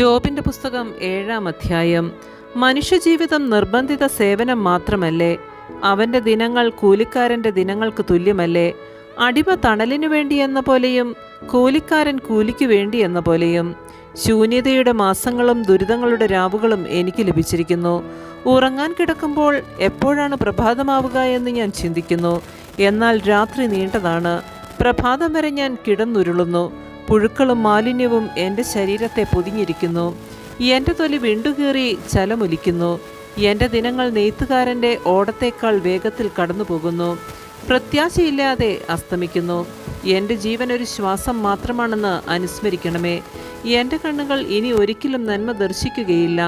ജോബിന്റെ പുസ്തകം ഏഴാം അധ്യായം. മനുഷ്യജീവിതം നിർബന്ധിത സേവനം മാത്രമല്ലേ? അവന്റെ ദിനങ്ങൾ കൂലിക്കാരന്റെ ദിനങ്ങൾക്ക് തുല്യമല്ലേ? അടിമ തണലിനു വേണ്ടി എന്ന പോലെയും കൂലിക്കാരൻ കൂലിക്ക് വേണ്ടി എന്ന പോലെയും. ശൂന്യതയുടെ മാസങ്ങളും ദുരിതങ്ങളുടെ രാവുകളും എനിക്ക് ലഭിച്ചിരിക്കുന്നു. ഉറങ്ങാൻ കിടക്കുമ്പോൾ എപ്പോഴാണ് പ്രഭാതമാവുക എന്ന് ഞാൻ ചിന്തിക്കുന്നു. എന്നാൽ രാത്രി നീണ്ടതാണ്. പ്രഭാതം വരെ ഞാൻ കിടന്നുരുളുന്നു. പുഴുക്കളും മാലിന്യവും എന്റെ ശരീരത്തെ പൊതിഞ്ഞിരിക്കുന്നു. എന്റെ തൊലി വിണ്ടുകീറി ചലമൊലിക്കുന്നു. എന്റെ ദിനങ്ങൾ നെയ്ത്തുകാരന്റെ ഓടത്തേക്കാൾ വേഗത്തിൽ കടന്നു പോകുന്നു പ്രത്യാശയില്ലാതെ അസ്തമിക്കുന്നു. എന്റെ ജീവൻ ഒരു ശ്വാസം മാത്രമാണെന്ന് അനുസ്മരിക്കണമേ. എന്റെ കണ്ണുകൾ ഇനി ഒരിക്കലും നന്മ ദർശിക്കുകയില്ല.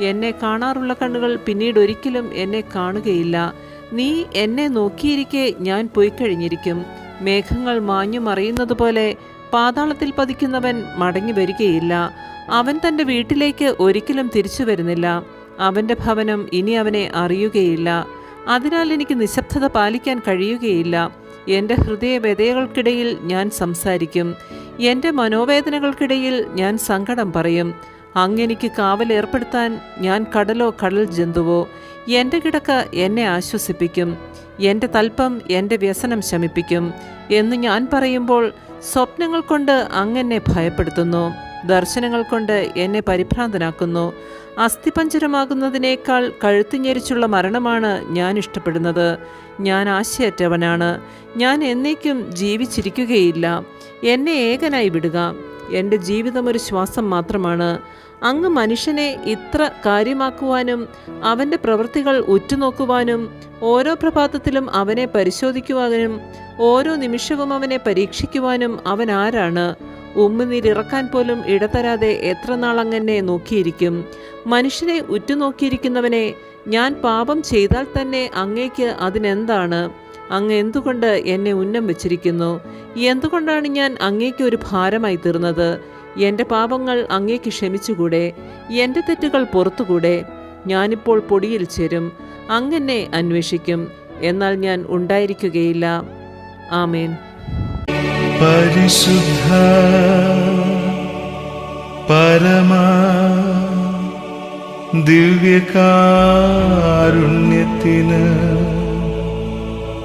എന്നെ കാണാറുള്ള കണ്ണുകൾ പിന്നീട് ഒരിക്കലും എന്നെ കാണുകയില്ല. നീ എന്നെ നോക്കിയിരിക്കെ ഞാൻ പോയി കഴിഞ്ഞിരിക്കും മേഘങ്ങൾ മാഞ്ഞു മറിയുന്നത് പോലെ പാതാളത്തിൽ പതിക്കുന്നവൻ മടങ്ങി വരികയില്ല. അവൻ തന്റെ വീട്ടിലേക്ക് ഒരിക്കലും തിരിച്ചു വരുന്നില്ല. അവന്റെ ഭവനം ഇനി അവനെ അറിയുകയില്ല. അതിനാൽ എനിക്ക് നിശബ്ദത പാലിക്കാൻ കഴിയുകയില്ല. എന്റെ ഹൃദയ വ്യതകൾക്കിടയിൽ ഞാൻ സംസാരിക്കും. എന്റെ മനോവേദനകൾക്കിടയിൽ ഞാൻ സങ്കടം പറയും. അങ്ങെനിക്ക് കാവലേർപ്പെടുത്താൻ ഞാൻ കടലോ കടൽ ജന്തുവോ എന്റെ കിടക്ക എന്നെ ആശ്വസിപ്പിക്കും എന്റെ തൽപ്പം എന്റെ വ്യസനം ശമിപ്പിക്കും എന്ന് ഞാൻ പറയുമ്പോൾ സ്വപ്നങ്ങൾ കൊണ്ട് അങ്ങെന്നെ ഭയപ്പെടുത്തുന്നു ദർശനങ്ങൾ കൊണ്ട് എന്നെ പരിഭ്രാന്തനാക്കുന്നു അസ്ഥിപഞ്ചരമാകുന്നതിനേക്കാൾ കഴുത്തിഞ്ഞെരിച്ചുള്ള മരണമാണ് ഞാൻ ഇഷ്ടപ്പെടുന്നത്. ഞാൻ ആശയറ്റവനാണ്. ഞാൻ എന്നേക്കും ജീവിച്ചിരിക്കുകയില്ല. എന്നെ ഏകനായി വിടുക. എന്റെ ജീവിതം ഒരു ശ്വാസം മാത്രമാണ്. അങ്ങ് മനുഷ്യനെ ഇത്ര കാര്യമാക്കുവാനും അവന്റെ പ്രവൃത്തികൾ ഉറ്റുനോക്കുവാനും ഓരോ പ്രഭാതത്തിലും അവനെ പരിശോധിക്കുവാനും ഓരോ നിമിഷവും അവനെ പരീക്ഷിക്കുവാനും അവൻ ആരാണ്? ഉമ്മുനീരിറക്കാൻ പോലും ഇടതരാതെ എത്ര നാൾ അങ്ങനെ നോക്കിയിരിക്കും? മനുഷ്യനെ ഉറ്റുനോക്കിയിരിക്കുന്നവനെ ഞാൻ പാപം ചെയ്താൽ തന്നെ അങ്ങേക്ക് അതിനെന്താണ്? അങ്ങ് എന്തുകൊണ്ട് എന്നെ ഉന്നം വെച്ചിരിക്കുന്നു? എന്തുകൊണ്ടാണ് ഞാൻ അങ്ങേക്ക് ഒരു ഭാരമായി തീർന്നത്? എന്റെ പാപങ്ങൾ അങ്ങേക്ക് ക്ഷമിച്ചുകൂടെ? എന്റെ തെറ്റുകൾ പുറത്തുകൂടെ? ഞാനിപ്പോൾ പൊടിയിൽ ചേരും അങ്ങനെ അന്വേഷിക്കും എന്നാൽ ഞാൻ ഉണ്ടായിരിക്കുകയില്ല. ആമേൻ. പരിശുദ്ധ പരമാ ദിവ്യകാരുണ്യത്തിന്